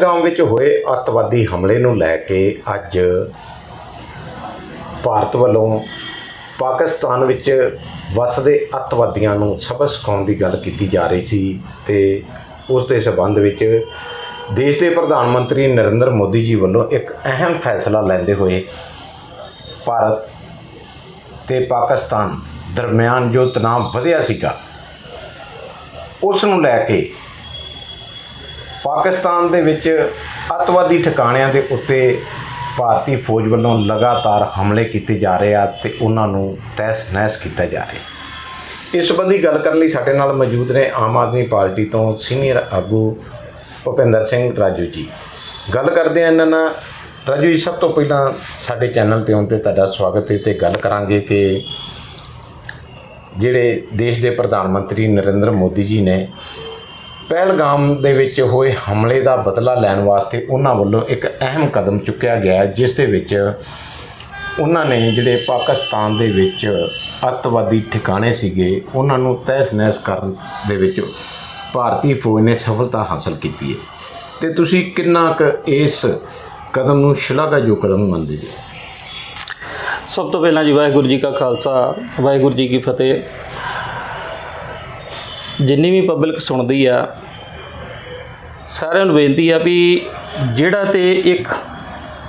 ਪਹਿਲਗਾਮ ਵਿੱਚ ਹੋਏ ਅੱਤਵਾਦੀ ਹਮਲੇ ਨੂੰ ਲੈ ਕੇ ਅੱਜ ਭਾਰਤ ਵੱਲੋਂ ਪਾਕਿਸਤਾਨ ਵਿੱਚ ਵਸਦੇ ਅੱਤਵਾਦੀਆਂ ਨੂੰ ਸਬਕ ਸਿਖਾਉਣ ਦੀ ਗੱਲ ਕੀਤੀ ਜਾ ਰਹੀ ਸੀ ਤੇ ਉਸ ਦੇ ਸਬੰਧ ਵਿੱਚ ਦੇਸ਼ ਦੇ ਪ੍ਰਧਾਨ ਮੰਤਰੀ ਨਰਿੰਦਰ ਮੋਦੀ ਜੀ ਵੱਲੋਂ ਇੱਕ ਅਹਿਮ ਫੈਸਲਾ ਲੈਂਦੇ ਹੋਏ ਭਾਰਤ ਤੇ ਪਾਕਿਸਤਾਨ ਦਰਮਿਆਨ ਜੋ ਤਣਾਅ ਵਧਿਆ ਸੀਗਾ, ਉਸ ਨੂੰ ਲੈ ਕੇ ਪਾਕਿਸਤਾਨ ਦੇ ਵਿੱਚ ਅੱਤਵਾਦੀ ਠਿਕਾਣਿਆਂ ਦੇ ਉੱਤੇ ਭਾਰਤੀ ਫੌਜ ਵੱਲੋਂ ਲਗਾਤਾਰ ਹਮਲੇ ਕੀਤੇ ਜਾ ਰਹੇ ਆ ਤੇ ਉਹਨਾਂ ਨੂੰ ਤਹਿਸ ਨਹਿਸ ਕੀਤਾ ਜਾ ਰਿਹਾ ਇਸ ਸੰਬੰਧੀ ਗੱਲ ਕਰਨ ਲਈ ਸਾਡੇ ਨਾਲ ਮੌਜੂਦ ਨੇ ਆਮ ਆਦਮੀ ਪਾਰਟੀ ਤੋਂ ਸੀਨੀਅਰ ਆਗੂ ਭੁਪਿੰਦਰ ਸਿੰਘ ਰਾਜੂ ਜੀ। ਗੱਲ ਕਰਦੇ ਆ ਇਹਨਾਂ ਨਾਲ। ਰਾਜੂ ਜੀ, ਸਭ ਤੋਂ ਪਹਿਲਾਂ ਸਾਡੇ ਚੈਨਲ ਤੇ ਆਉਣ ਤੇ ਤੁਹਾਡਾ ਸਵਾਗਤ ਹੈ ਤੇ ਗੱਲ ਕਰਾਂਗੇ ਕਿ ਜਿਹੜੇ ਦੇਸ਼ ਦੇ ਪ੍ਰਧਾਨ ਮੰਤਰੀ ਨਰਿੰਦਰ ਮੋਦੀ ਜੀ ਨੇ ਪਹਿਲਗਾਮ ਦੇ ਵਿੱਚ ਹੋਏ ਹਮਲੇ ਦਾ ਬਦਲਾ ਲੈਣ ਵਾਸਤੇ ਉਹਨਾਂ ਵੱਲੋਂ ਇੱਕ ਅਹਿਮ ਕਦਮ ਚੁੱਕਿਆ ਗਿਆ ਜਿਸ ਦੇ ਵਿੱਚ ਉਹਨਾਂ ਨੇ ਜਿਹੜੇ ਪਾਕਿਸਤਾਨ ਦੇ ਵਿੱਚ ਅੱਤਵਾਦੀ ਠਿਕਾਣੇ ਸੀਗੇ, ਉਹਨਾਂ ਨੂੰ ਤਹਿਸ-ਨਹਿਸ ਕਰਨ ਦੇ ਵਿੱਚ ਭਾਰਤੀ ਫੌਜ ਨੇ ਸਫਲਤਾ ਹਾਸਲ ਕੀਤੀ ਹੈ। ਤੇ ਤੁਸੀਂ ਕਿੰਨਾ ਕੁ ਇਸ ਕਦਮ ਨੂੰ ਸ਼ਲਾਘਾਯੋਗ ਕਦਮ ਮੰਨਦੇ ਜੀ? ਸਭ ਤੋਂ ਪਹਿਲਾਂ ਜੀ ਵਾਹਿਗੁਰੂ ਜੀ ਕਾ ਖਾਲਸਾ, ਵਾਹਿਗੁਰੂ ਜੀ ਕੀ ਫਤਿਹ। ਜਿੰਨੀ ਵੀ ਪਬਲਿਕ ਸੁਣਦੀ ਆ, ਸਾਰਿਆਂ ਨੂੰ ਬੇਨਤੀ ਆ ਵੀ ਜਿਹੜਾ ਤੇ ਇੱਕ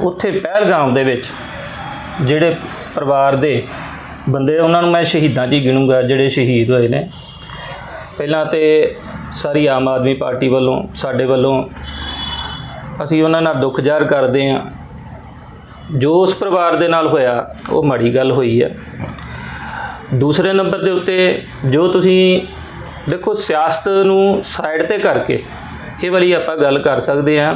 ਉੱਥੇ ਪਹਿਲਗਾਮ ਦੇ ਵਿੱਚ ਜਿਹੜੇ ਪਰਿਵਾਰ ਦੇ ਬੰਦੇ ਉਹਨਾਂ ਨੂੰ ਮੈਂ ਸ਼ਹੀਦਾਂ 'ਚ ਹੀ ਗਿਣੂੰਗਾ, ਜਿਹੜੇ ਸ਼ਹੀਦ ਹੋਏ ਨੇ। ਪਹਿਲਾਂ ਤੇ ਸਾਰੀ ਆਮ ਆਦਮੀ ਪਾਰਟੀ ਵੱਲੋਂ, ਸਾਡੇ ਵੱਲੋਂ ਅਸੀਂ ਉਹਨਾਂ ਨਾਲ ਦੁੱਖ ਜ਼ਾਹਰ ਕਰਦੇ ਹਾਂ ਜੋ ਉਸ ਪਰਿਵਾਰ ਦੇ ਨਾਲ ਹੋਇਆ, ਉਹ ਮਾੜੀ ਗੱਲ ਹੋਈ ਹੈ ਦੂਸਰੇ ਨੰਬਰ ਦੇ ਉੱਤੇ ਜੋ ਤੁਸੀਂ ਦੇਖੋ ਸਿਆਸਤ ਨੂੰ ਸਾਈਡ ਤੇ ਕਰਕੇ ਇਹ ਵਾਲੀ ਆਪਾਂ ਗੱਲ ਕਰ ਸਕਦੇ ਹਾਂ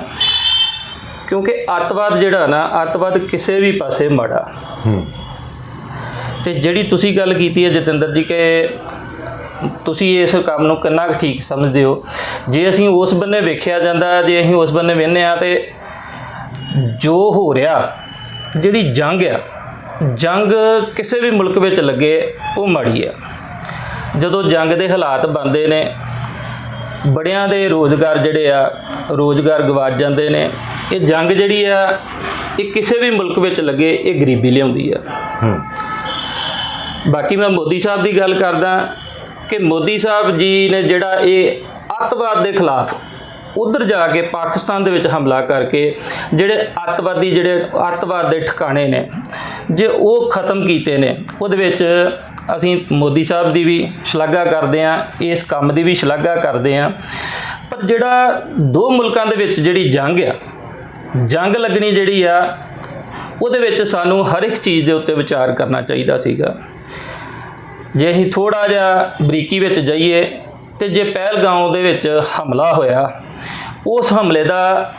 ਕਿਉਂਕਿ ਅੱਤਵਾਦ ਜਿਹੜਾ ਨਾ ਅੱਤਵਾਦ ਕਿਸੇ ਵੀ ਪਾਸੇ ਮਾੜਾ। ਤੇ ਜਿਹੜੀ ਤੁਸੀਂ ਗੱਲ ਕੀਤੀ ਹੈ ਜਤਿੰਦਰ ਜੀ ਕਿ ਤੁਸੀਂ ਇਸ ਕੰਮ ਨੂੰ ਕਿੰਨਾ ਠੀਕ ਸਮਝਦੇ ਹੋ ਜੇ ਅਸੀਂ ਉਸ ਬੰਨੇ ਵੇਖਿਆ ਜਾਂਦਾ ਜੇ ਅਸੀਂ ਉਸ ਬੰਨੇ ਵੇਖਨੇ ਆ ਤੇ ਜੋ ਹੋ ਰਿਹਾ ਜਿਹੜੀ ਜੰਗ ਆ ਜੰਗ ਕਿਸੇ ਵੀ ਮੁਲਕ ਵਿੱਚ ਲੱਗੇ ਉਹ ਮਾੜੀ ਆ। ਜਦੋਂ ਜੰਗ ਦੇ ਹਾਲਾਤ ਬਣਦੇ ਨੇ ਬੜਿਆਂ ਦੇ ਰੋਜ਼ਗਾਰ ਜਿਹੜੇ ਆ ਰੋਜ਼ਗਾਰ ਗਵਾਚ ਜਾਂਦੇ ਨੇ। ਇਹ ਜੰਗ ਜਿਹੜੀ ਆ ਇਹ ਕਿਸੇ ਵੀ ਮੁਲਕ ਵਿੱਚ ਲੱਗੇ ਇਹ ਗਰੀਬੀ ਲਿਆਉਂਦੀ ਆ। ਹੂੰ। ਬਾਕੀ ਮੈਂ ਮੋਦੀ ਸਾਹਿਬ ਦੀ ਗੱਲ ਕਰਦਾ ਕਿ ਮੋਦੀ ਸਾਹਿਬ ਜੀ ਨੇ ਜਿਹੜਾ ਇਹ ਅੱਤਵਾਦ ਦੇ ਖਿਲਾਫ ਉਧਰ ਜਾ ਕੇ ਪਾਕਿਸਤਾਨ ਦੇ ਵਿੱਚ ਹਮਲਾ ਕਰਕੇ ਜਿਹੜੇ ਅੱਤਵਾਦੀ ਜਿਹੜੇ ਅੱਤਵਾਦ ਦੇ ਠਿਕਾਣੇ ਨੇ ਜੇ ਉਹ ਖਤਮ ਕੀਤੇ ਨੇ, ਉਹਦੇ ਵਿੱਚ ਅਸੀਂ ਮੋਦੀ ਸਾਹਿਬ ਦੀ ਵੀ ਸ਼ਲਾਘਾ ਕਰਦੇ ਹਾਂ, ਇਸ ਕੰਮ ਦੀ ਵੀ ਸ਼ਲਾਘਾ ਕਰਦੇ ਹਾਂ। ਪਰ ਜਿਹੜਾ ਦੋ ਮੁਲਕਾਂ ਦੇ ਵਿੱਚ ਜਿਹੜੀ ਜੰਗ ਆ, ਜੰਗ ਲੱਗਣੀ ਜਿਹੜੀ ਆ, ਉਹਦੇ ਵਿੱਚ ਸਾਨੂੰ ਹਰ ਇੱਕ ਚੀਜ਼ ਦੇ ਉੱਤੇ ਵਿਚਾਰ ਕਰਨਾ ਚਾਹੀਦਾ ਸੀਗਾ। ਜੇ ਅਸੀਂ ਥੋੜਾ ਜਿਹਾ ਬਰੀਕੀ ਵਿੱਚ ਜਾਈਏ ਤੇ ਜੇ ਪਹਿਲਗਾਉਂ ਦੇ ਵਿੱਚ ਹਮਲਾ ਹੋਇਆ, ਉਸ ਹਮਲੇ ਦਾ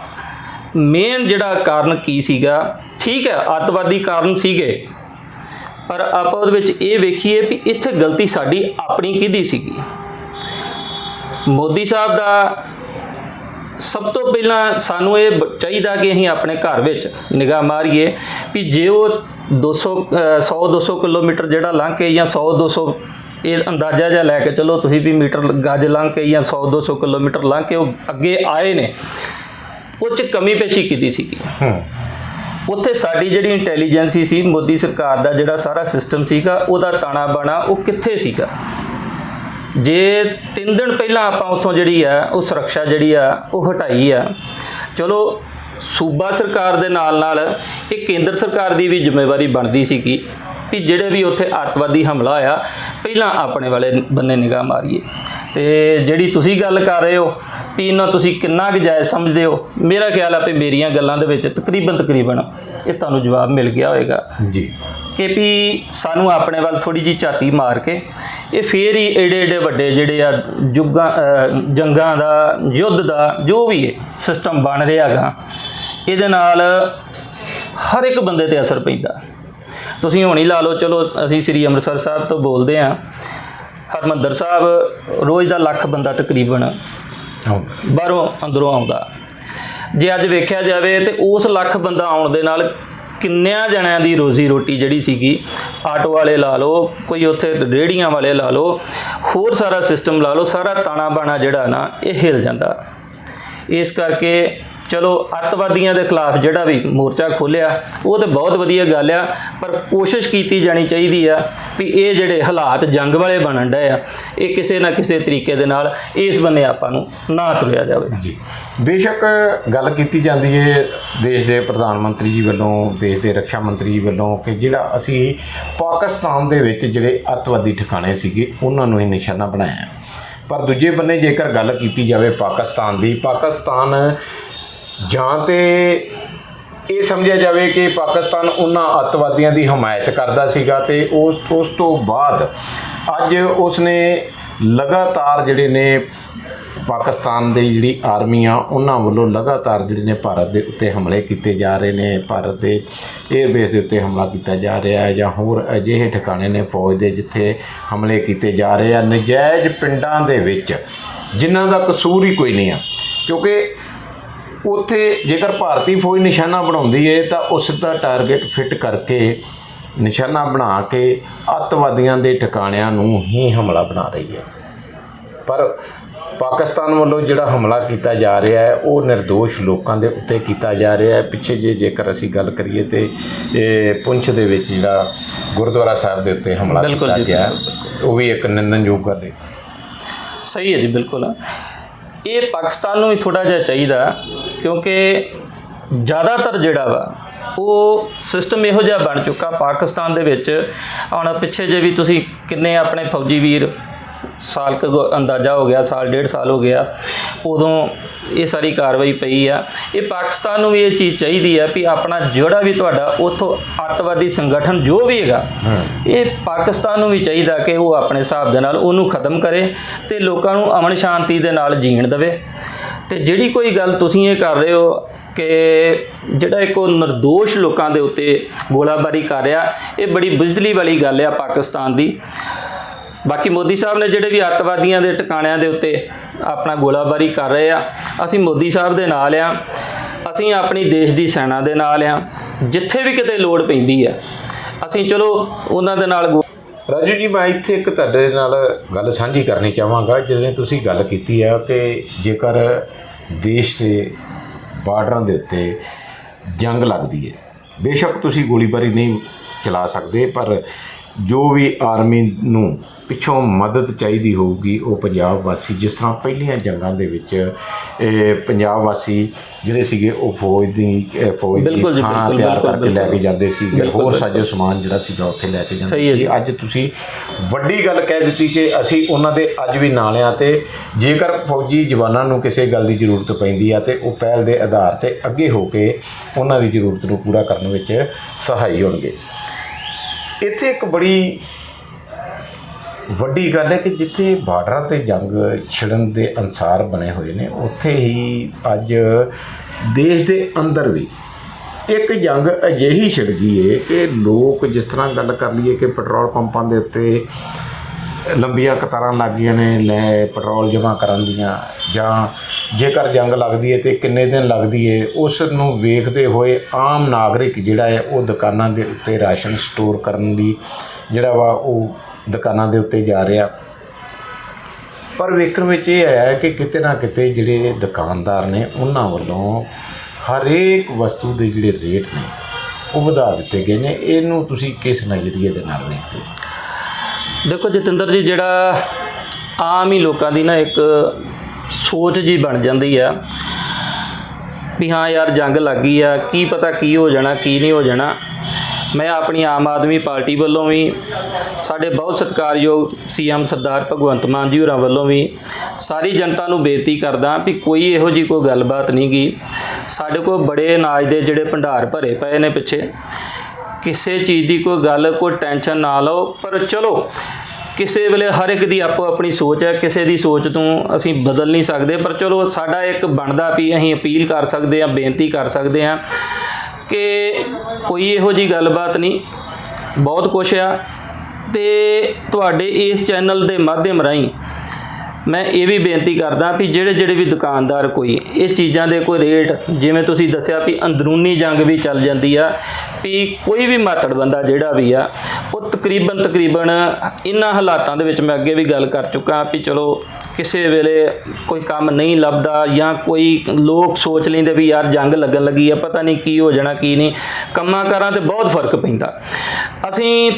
ਮੇਨ ਜਿਹੜਾ ਕਾਰਨ ਕੀ ਸੀਗਾ ਠੀਕ ਹੈ, ਅੱਤਵਾਦੀ ਕਾਰਨ ਸੀਗੇ। ਪਰ ਆਪਾਂ ਉਹਦੇ ਵਿੱਚ ਇਹ ਵੇਖੀਏ ਵੀ ਇੱਥੇ ਗਲਤੀ ਸਾਡੀ ਆਪਣੀ ਕਿਹਦੀ ਸੀਗੀ? ਮੋਦੀ ਸਾਹਿਬ ਦਾ ਸਭ ਤੋਂ ਪਹਿਲਾਂ ਸਾਨੂੰ ਇਹ ਚਾਹੀਦਾ ਕਿ ਅਸੀਂ ਆਪਣੇ ਘਰ ਵਿੱਚ ਨਿਗਾਹ ਮਾਰੀਏ ਵੀ ਜੇ ਉਹ 200 100 200 ਕਿਲੋਮੀਟਰ ਜਿਹੜਾ ਲੰਘ ਕੇ ਜਾਂ 100 200 ਇਹ ਅੰਦਾਜ਼ਾ ਜਿਹਾ ਲੈ ਕੇ ਚਲੋ, ਤੁਸੀਂ ਵੀ ਮੀਟਰ ਗੱਜ ਲੰਘ ਕੇ ਜਾਂ 100 200 ਕਿਲੋਮੀਟਰ ਲੰਘ ਕੇ ਉਹ ਅੱਗੇ ਆਏ ਨੇ, ਉਹ ਚ ਕਮੀ ਪੇਸ਼ੀ ਕੀਤੀ ਸੀਗੀ? ਉੱਥੇ ਸਾਡੀ ਜਿਹੜੀ ਇੰਟੈਲੀਜੈਂਸੀ ਸੀ, ਮੋਦੀ ਸਰਕਾਰ ਦਾ ਜਿਹੜਾ ਸਾਰਾ ਸਿਸਟਮ ਸੀਗਾ, ਉਹਦਾ ਤਾਣਾ ਬਾਣਾ ਉਹ ਕਿੱਥੇ ਸੀਗਾ? ਜੇ ਤਿੰਨ ਦਿਨ ਪਹਿਲਾਂ ਆਪਾਂ ਉੱਥੋਂ ਜਿਹੜੀ ਆ, ਉਹ ਸੁਰੱਖਿਆ ਜਿਹੜੀ ਆ, ਉਹ ਹਟਾਈ ਆ। ਚਲੋ, ਸੂਬਾ ਸਰਕਾਰ ਦੇ ਨਾਲ ਨਾਲ ਇਹ ਕੇਂਦਰ ਸਰਕਾਰ ਦੀ ਵੀ ਜ਼ਿੰਮੇਵਾਰੀ ਬਣਦੀ ਸੀਗੀ ਵੀ ਜਿਹੜੇ ਵੀ ਉੱਥੇ ਅੱਤਵਾਦੀ ਹਮਲਾ ਹੋਇਆ, ਪਹਿਲਾਂ ਆਪਣੇ ਵਾਲੇ ਬੰਨੇ ਨਿਗਾਹ ਮਾਰੀਏ। ਤੇ ਜਿਹੜੀ ਤੁਸੀਂ ਗੱਲ ਕਰ ਰਹੇ ਹੋ ਵੀ ਇਹਨਾਂ ਤੁਸੀਂ ਕਿੰਨਾ ਕੁ ਜਾਇਜ਼ ਸਮਝਦੇ ਹੋ ਮੇਰਾ ਖਿਆਲ ਆ ਵੀ ਮੇਰੀਆਂ ਗੱਲਾਂ ਦੇ ਵਿੱਚ ਤਕਰੀਬਨ ਤਕਰੀਬਨ ਇਹ ਤੁਹਾਨੂੰ ਜਵਾਬ ਮਿਲ ਗਿਆ ਹੋਵੇਗਾ ਜੀ। ਕਿ ਵੀ ਸਾਨੂੰ ਆਪਣੇ ਵੱਲ ਥੋੜੀ ਜੀ ਝਾਤੀ ਮਾਰ ਕੇ ਇਹ ਫੇਰ ਹੀ ਏਡੇ ਏਡੇ ਵੱਡੇ ਜਿਹੜੇ ਆ ਜੁਗਾਂ ਜੰਗਾਂ ਦਾ ਯੁੱਧ ਦਾ ਜੋ ਵੀ ਹੈ ਸਿਸਟਮ ਬਣ ਰਿਹਾ ਹੈਗਾ ਇਹਦੇ ਨਾਲ ਹਰ ਇੱਕ ਬੰਦੇ ਤੇ ਅਸਰ ਪੈਂਦਾ। ਤੁਸੀਂ ਹੁਣ ਹੀ ਲਾ ਲਓ ਚਲੋ ਅਸੀਂ ਸ੍ਰੀ ਅੰਮ੍ਰਿਤਸਰ ਸਾਹਿਬ ਤੋਂ ਬੋਲਦੇ ਹਾਂ। ਹਰਮੰਦਰ ਸਾਹਿਬ ਰੋਜ਼ ਦਾ ਲੱਖ ਬੰਦਾ ਤਕਰੀਬਨ ਬਾਹਰੋਂ ਅੰਦਰੋਂ ਆਉਂਦਾ। ਜੇ ਅੱਜ ਵੇਖਿਆ ਜਾਵੇ ਤੇ ਉਸ ਲੱਖ ਬੰਦਾ ਆਉਣ ਦੇ ਨਾਲ ਕਿੰਨਿਆਂ ਜਣਿਆਂ ਦੀ ਰੋਜ਼ੀ ਰੋਟੀ ਜਿਹੜੀ ਸੀਗੀ ਆਟੋ ਵਾਲੇ ਲਾ ਲਓ ਕੋਈ ਉੱਥੇ ਰੇੜੀਆਂ ਵਾਲੇ ਲਾ ਲਓ ਹੋਰ ਸਾਰਾ ਸਿਸਟਮ ਲਾ ਲਓ ਸਾਰਾ ਤਾਣਾ ਬਾਣਾ ਜਿਹੜਾ ਨਾ ਇਹ ਹਿਲ ਜਾਂਦਾ। ਇਸ ਕਰਕੇ ਚਲੋ ਅੱਤਵਾਦੀਆਂ ਦੇ ਖਿਲਾਫ ਜਿਹੜਾ ਵੀ ਮੋਰਚਾ ਖੋਲਿਆ ਉਹ ਤੇ ਬਹੁਤ ਵਧੀਆ ਗੱਲ ਆ, ਪਰ ਕੋਸ਼ਿਸ਼ ਕੀਤੀ ਜਾਣੀ ਚਾਹੀਦੀ ਆ ਵੀ ਇਹ ਜਿਹੜੇ ਹਾਲਾਤ ਜੰਗ ਵਾਲੇ ਬਣਨ ਡਏ ਆ, ਇਹ ਕਿਸੇ ਨਾ ਕਿਸੇ ਤਰੀਕੇ ਦੇ ਨਾਲ ਇਸ ਬੰਨੇ ਆਪਾਂ ਨੂੰ ਨਾ ਤੁਰਿਆ ਜਾਵੇ। ਜੀ। ਬੇਸ਼ੱਕ ਗੱਲ ਕੀਤੀ ਜਾਂਦੀ ਹੈ ਦੇਸ਼ ਦੇ ਪ੍ਰਧਾਨ ਮੰਤਰੀ ਜੀ ਵੱਲੋਂ, ਦੇਸ਼ ਦੇ ਰੱਖਿਆ ਮੰਤਰੀ ਜੀ ਵੱਲੋਂ ਕਿ ਜਿਹੜਾ ਅਸੀਂ ਪਾਕਿਸਤਾਨ ਦੇ ਵਿੱਚ ਜਿਹੜੇ ਅੱਤਵਾਦੀ ਠਿਕਾਣੇ ਸੀਗੇ, ਉਹਨਾਂ ਨੂੰ ਹੀ ਨਿਸ਼ਾਨਾ ਬਣਾਇਆ। ਪਰ ਦੂਜੇ ਬੰਨੇ ਜੇਕਰ ਗੱਲ ਕੀਤੀ ਜਾਵੇ ਪਾਕਿਸਤਾਨ ਦੀ, ਪਾਕਿਸਤਾਨ ਜਾਂ ਤੇ ਇਹ ਸਮਝਿਆ ਜਾਵੇ ਕਿ ਪਾਕਿਸਤਾਨ ਉਹਨਾਂ ਅੱਤਵਾਦੀਆਂ ਦੀ ਹਮਾਇਤ ਕਰਦਾ ਸੀਗਾ ਤੇ ਉਸ ਉਸ ਤੋਂ ਬਾਅਦ ਅੱਜ ਉਸਨੇ ਲਗਾਤਾਰ ਜਿਹੜੇ ਨੇ ਪਾਕਿਸਤਾਨ ਦੀ ਜਿਹੜੀ ਆਰਮੀ ਆ, ਉਹਨਾਂ ਵੱਲੋਂ ਲਗਾਤਾਰ ਜਿਹੜੇ ਨੇ ਭਾਰਤ ਦੇ ਉੱਤੇ ਹਮਲੇ ਕੀਤੇ ਜਾ ਰਹੇ ਨੇ, ਭਾਰਤ ਦੇ 에ਅਰਬੇਸ ਦੇ ਉੱਤੇ ਹਮਲਾ ਕੀਤਾ ਜਾ ਰਿਹਾ ਹੈ ਜਾਂ ਹੋਰ ਅਜਿਹੇ ਠਿਕਾਣੇ ਨੇ ਫੌਜ ਦੇ ਜਿੱਥੇ ਹਮਲੇ ਕੀਤੇ ਜਾ ਰਹੇ ਆ। ਨਜਾਇਜ਼ ਪਿੰਡਾਂ ਦੇ ਵਿੱਚ ਜਿਨ੍ਹਾਂ ਦਾ ਕਸੂਰ ਹੀ ਕੋਈ ਨਹੀਂ ਆ, ਕਿਉਂਕਿ ਉੱਥੇ ਜੇਕਰ ਭਾਰਤੀ ਫੌਜ ਨਿਸ਼ਾਨਾ ਬਣਾਉਂਦੀ ਹੈ ਤਾਂ ਉਸ ਦਾ ਟਾਰਗੇਟ ਫਿੱਟ ਕਰਕੇ ਨਿਸ਼ਾਨਾ ਬਣਾ ਕੇ ਅੱਤਵਾਦੀਆਂ ਦੇ ਠਿਕਾਣਿਆਂ ਨੂੰ ਹੀ ਹਮਲਾ ਬਣਾ ਰਹੀ ਹੈ। ਪਰ ਪਾਕਿਸਤਾਨ ਵੱਲੋਂ ਜਿਹੜਾ ਹਮਲਾ ਕੀਤਾ ਜਾ ਰਿਹਾ ਹੈ ਉਹ નિર્ਦੋਸ਼ ਲੋਕਾਂ ਦੇ ਉੱਤੇ ਕੀਤਾ ਜਾ ਰਿਹਾ ਹੈ। ਪਿੱਛੇ ਜੇ ਜੇਕਰ ਅਸੀਂ ਗੱਲ ਕਰੀਏ ਤੇ ਇਹ ਪੁੰਛ ਦੇ ਵਿੱਚ ਜਿਹੜਾ ਗੁਰਦੁਆਰਾ ਸਾਹਿਬ ਦੇ ਉੱਤੇ ਹਮਲਾ ਕੀਤਾ ਗਿਆ ਉਹ ਵੀ ਇੱਕ ਨਿੰਦਨਯੋਗ ਗੱਲ ਹੈ ਸਹੀ ਹੈ ਜੀ ਬਿਲਕੁਲ। ਇਹ ਪਾਕਿਸਤਾਨ ਨੂੰ ਵੀ ਥੋੜਾ ਜਿਹਾ ਚਾਹੀਦਾ ਕਿਉਂਕਿ ਜ਼ਿਆਦਾਤਰ ਜਿਹੜਾ ਵਾ, ਉਹ ਸਿਸਟਮ ਇਹੋ ਜਿਹਾ ਬਣ ਚੁੱਕਾ ਪਾਕਿਸਤਾਨ ਦੇ ਵਿੱਚ। ਹੁਣ ਪਿੱਛੇ ਜੇ ਵੀ ਤੁਸੀਂ ਕਿੰਨੇ ਆਪਣੇ ਫੌਜੀ ਵੀਰ ਸਾਲ ਕੁ ਅੰਦਾਜ਼ਾ ਹੋ ਗਿਆ ਸਾਲ ਡੇਢ ਸਾਲ ਹੋ ਗਿਆ ਉਦੋਂ ਇਹ ਸਾਰੀ ਕਾਰਵਾਈ ਪਈ ਆ। ਇਹ ਪਾਕਿਸਤਾਨ ਨੂੰ ਵੀ ਇਹ ਚੀਜ਼ ਚਾਹੀਦੀ ਆ ਵੀ ਆਪਣਾ ਜਿਹੜਾ ਵੀ ਤੁਹਾਡਾ ਉਥੋਂ ਅੱਤਵਾਦੀ ਸੰਗਠਨ ਜੋ ਵੀ ਹੈਗਾ ਇਹ ਪਾਕਿਸਤਾਨ ਨੂੰ ਵੀ ਚਾਹੀਦਾ ਕਿ ਉਹ ਆਪਣੇ ਹਿਸਾਬ ਦੇ ਨਾਲ ਉਹਨੂੰ ਖਤਮ ਕਰੇ ਤੇ ਲੋਕਾਂ ਨੂੰ ਅਮਨ ਸ਼ਾਂਤੀ ਦੇ ਨਾਲ ਜੀਣ ਦੇਵੇ। ਤੇ ਜਿਹੜੀ ਕੋਈ ਗੱਲ ਤੁਸੀਂ ਇਹ ਕਰ ਰਹੇ ਹੋ ਕਿ ਜਿਹੜਾ ਇੱਕ ਉਹ નિર્ਦੋਸ਼ ਲੋਕਾਂ ਦੇ ਉੱਤੇ ਗੋਲਾਬਾਰੀ ਕਰ ਰਿਹਾ ਇਹ ਬੜੀ ਬੁਜ਼ਦਲੀ ਵਾਲੀ ਗੱਲ ਆ ਪਾਕਿਸਤਾਨ ਦੀ। ਬਾਕੀ ਮੋਦੀ ਸਾਹਿਬ ਨੇ ਜਿਹੜੇ ਵੀ ਅੱਤਵਾਦੀਆਂ ਦੇ ਟਿਕਾਣਿਆਂ ਦੇ ਉੱਤੇ ਆਪਣਾ ਗੋਲਾਬਾਰੀ ਕਰ ਰਹੇ ਆ, ਅਸੀਂ ਮੋਦੀ ਸਾਹਿਬ ਦੇ ਨਾਲ ਆ, ਅਸੀਂ ਆਪਣੀ ਦੇਸ਼ ਦੀ ਸੈਨਾ ਦੇ ਨਾਲ ਆ, ਜਿੱਥੇ ਵੀ ਕਿਤੇ ਲੋੜ ਪੈਂਦੀ ਆ, ਅਸੀਂ ਚਲੋ ਉਹਨਾਂ ਦੇ ਨਾਲ ਗੋ- ਰਾਜੂ ਜੀ, ਮੈਂ ਇੱਥੇ ਇੱਕ ਤੁਹਾਡੇ ਨਾਲ ਗੱਲ ਸਾਂਝੀ ਕਰਨੀ ਚਾਹਾਂਗਾ, ਜਿਵੇਂ ਤੁਸੀਂ ਗੱਲ ਕੀਤੀ ਆ ਕਿ ਜੇਕਰ ਦੇਸ਼ ਦੇ ਬਾਰਡਰਾਂ ਦੇ ਉੱਤੇ ਜੰਗ ਲੱਗਦੀ ਹੈ, ਬੇਸ਼ੱਕ ਤੁਸੀਂ ਗੋਲੀਬਾਰੀ ਨਹੀਂ ਚਲਾ ਸਕਦੇ, ਪਰ ਜੋ ਵੀ ਆਰਮੀ ਨੂੰ ਪਿੱਛੋਂ ਮਦਦ ਚਾਹੀਦੀ ਹੋਊਗੀ ਉਹ ਪੰਜਾਬ ਵਾਸੀ ਜਿਸ ਤਰ੍ਹਾਂ ਪਹਿਲੀਆਂ ਜੰਗਾਂ ਦੇ ਵਿੱਚ ਇਹ ਪੰਜਾਬ ਵਾਸੀ ਜਿਹੜੇ ਸੀਗੇ ਉਹ ਫੌਜ ਦੀ ਫੌਜ ਦੀ ਖਾਣਾ ਤਿਆਰ ਕਰਕੇ ਲੈ ਕੇ। ਜਾਂਦੇ ਬਿਲਕੁਲ, ਹੋਰ। ਸਾਜੋ ਸਮਾਨ ਜਿਹੜਾ ਸੀਗਾ ਉੱਥੇ ਲੈ ਕੇ ਜਾਂਦੇ ਸਹੀ ਹੈ ਸੀ। ਅੱਜ ਤੁਸੀਂ ਵੱਡੀ ਗੱਲ ਕਹਿ ਦਿੱਤੀ ਕਿ ਅਸੀਂ ਉਹਨਾਂ ਦੇ ਅੱਜ ਵੀ ਨਾਲ ਆ ਤੇ ਜੇਕਰ ਫੌਜੀ ਜਵਾਨਾਂ ਨੂੰ ਕਿਸੇ ਗੱਲ ਦੀ ਜ਼ਰੂਰਤ ਪੈਂਦੀ ਆ ਤੇ ਉਹ ਪਹਿਲ ਦੇ ਆਧਾਰ ਤੇ ਅੱਗੇ ਹੋ ਕੇ ਉਹਨਾਂ ਦੀ ਜ਼ਰੂਰਤ ਨੂੰ ਪੂਰਾ ਕਰਨ ਵਿੱਚ ਸਹਾਈ ਹੋਣਗੇ ਇੱਥੇ ਇੱਕ ਬੜੀ ਵੱਡੀ ਗੱਲ ਹੈ ਕਿ ਜਿੱਥੇ ਬਾਰਡਰਾਂ ਤੇ ਜੰਗ ਛਿੜਨ ਦੇ ਅਨਸਾਰ ਬਣੇ ਹੋਏ ਨੇ, ਉੱਥੇ ਹੀ ਅੱਜ ਦੇਸ਼ ਦੇ ਅੰਦਰ ਵੀ ਇੱਕ ਜੰਗ ਅਜਿਹੀ ਛਿੜ ਗਈ ਹੈ ਕਿ ਲੋਕ ਜਿਸ ਤਰ੍ਹਾਂ ਗੱਲ ਕਰ ਲਈਏ ਕਿ ਪੈਟਰੋਲ ਪੰਪਾਂ ਦੇ ਉੱਤੇ ਲੰਬੀਆਂ ਕਤਾਰਾਂ ਲੱਗ ਨੇ, ਲੈ ਪੈਟਰੋਲ ਜਮ੍ਹਾਂ ਕਰਨ ਦੀਆਂ, ਜਾਂ ਜੇਕਰ ਜੰਗ ਲੱਗਦੀ ਹੈ ਤੇ ਕਿੰਨੇ ਦਿਨ ਲੱਗਦੀ ਹੈ ਉਸ ਨੂੰ ਵੇਖਦੇ ਹੋਏ ਆਮ ਨਾਗਰਿਕ ਜਿਹੜਾ ਹੈ ਉਹ ਦੁਕਾਨਾਂ ਦੇ ਉੱਤੇ ਰਾਸ਼ਨ ਸਟੋਰ ਕਰਨ ਲਈ ਜਿਹੜਾ ਵਾ ਉਹ ਦੁਕਾਨਾਂ ਦੇ ਉੱਤੇ ਜਾ ਰਿਹਾ। ਪਰ ਵੇਖਣ ਵਿੱਚ ਇਹ ਆਇਆ ਕਿ ਕਿਤੇ ਨਾ ਕਿਤੇ ਜਿਹੜੇ ਦੁਕਾਨਦਾਰ ਨੇ, ਉਹਨਾਂ ਵੱਲੋਂ ਹਰੇਕ ਵਸਤੂ ਦੇ ਜਿਹੜੇ ਰੇਟ ਨੇ, ਉਹ ਵਧਾ ਦਿੱਤੇ ਗਏ ਨੇ। ਇਹਨੂੰ ਤੁਸੀਂ ਕਿਸ ਨਜ਼ਰੀਏ ਦੇ ਨਾਲ ਵੇਖਦੇ ਹੋ? ਦੇਖੋ ਜਤਿੰਦਰ ਜੀ, ਜਿਹੜਾ ਆਮ ਹੀ ਲੋਕਾਂ ਦੀ ਨਾ ਇੱਕ ਸੋਚ ਜੀ ਬਣ ਜਾਂਦੀ ਆ ਵੀ ਹਾਂ ਯਾਰ ਜੰਗ ਲੱਗ ਗਈ ਆ, ਕੀ ਪਤਾ ਕੀ ਹੋ ਜਾਣਾ, ਕੀ ਨਹੀਂ ਹੋ ਜਾਣਾ। ਮੈਂ ਆਪਣੀ ਆਮ ਆਦਮੀ ਪਾਰਟੀ ਵੱਲੋਂ ਵੀ, ਸਾਡੇ ਬਹੁਤ ਸਤਿਕਾਰਯੋਗ ਸੀਐਮ ਸਰਦਾਰ ਭਗਵੰਤ ਮਾਨ ਜੀ ਹੋਰਾਂ ਵੱਲੋਂ ਵੀ ਸਾਰੀ ਜਨਤਾ ਨੂੰ ਬੇਨਤੀ ਕਰਦਾ ਵੀ ਕੋਈ ਇਹੋ ਜੀ ਕੋਈ ਗੱਲਬਾਤ ਨਹੀਂ ਗੀ। ਸਾਡੇ ਕੋਲ ਬੜੇ ਅਨਾਜ ਦੇ ਜਿਹੜੇ ਭੰਡਾਰ ਭਰੇ ਪਏ ਨੇ ਪਿੱਛੇ। ਕਿਸੇ ਚੀਜ਼ ਦੀ ਕੋਈ ਗੱਲ, ਕੋਈ ਟੈਨਸ਼ਨ ਨਾ ਲਓ, ਪਰ ਚਲੋ ਕਿਸੇ ਵੇਲੇ ਹਰ ਇੱਕ ਦੀ ਆਪੋ ਆਪਣੀ ਸੋਚ ਹੈ, ਕਿਸੇ ਦੀ ਸੋਚ ਤੋਂ ਅਸੀਂ ਬਦਲ ਨਹੀਂ ਸਕਦੇ, ਪਰ ਚਲੋ ਸਾਡਾ ਇੱਕ ਬਣਦਾ ਵੀ ਅਸੀਂ ਅਪੀਲ ਕਰ ਸਕਦੇ ਹਾਂ, ਬੇਨਤੀ ਕਰ ਸਕਦੇ ਹਾਂ ਕਿ ਕੋਈ ਇਹੋ ਜੀ ਗੱਲਬਾਤ ਨਹੀਂ, ਬਹੁਤ ਕੁਛ ਆ ਤੇ ਤੁਹਾਡੇ ਇਸ ਚੈਨਲ ਦੇ ਮਾਧਿਅਮ ਰਾਹੀਂ ਮੈਂ ਇਹ ਵੀ ਬੇਨਤੀ ਕਰਦਾ ਵੀ ਜਿਹੜੇ ਜਿਹੜੇ ਵੀ ਦੁਕਾਨਦਾਰ ਕੋਈ, ਇਹ ਚੀਜ਼ਾਂ ਦੇ ਕੋਈ ਰੇਟ, ਜਿਵੇਂ ਤੁਸੀਂ ਦੱਸਿਆ ਵੀ ਅੰਦਰੂਨੀ ਜੰਗ ਵੀ ਚੱਲ ਜਾਂਦੀ ਆ, ਵੀ ਕੋਈ ਵੀ ਮਾਤੜ ਬੰਦਾ ਜਿਹੜਾ ਵੀ ਆ, ਉਹ ਤਕਰੀਬਨ ਤਕਰੀਬਨ ਇਹਨਾਂ ਹਾਲਾਤਾਂ ਦੇ ਵਿੱਚ ਮੈਂ ਅੱਗੇ ਵੀ ਗੱਲ ਕਰ ਚੁੱਕਾ ਵੀ ਚਲੋ ਕਿਸੇ ਵੇਲੇ ਕੋਈ ਕੰਮ ਨਹੀਂ ਲੱਭਦਾ ਜਾਂ ਕੋਈ ਲੋਕ ਸੋਚ ਲੈਂਦੇ ਵੀ ਯਾਰ ਜੰਗ ਲੱਗਣ ਲੱਗੀ ਆ, ਪਤਾ ਨਹੀਂ ਕੀ ਹੋ ਜਾਣਾ, ਕੀ ਨਹੀਂ, ਕੰਮਾਂ ਕਾਰਾਂ ਤੇ ਬਹੁਤ ਫ਼ਰਕ ਪੈਂਦਾ। ਅਸੀਂ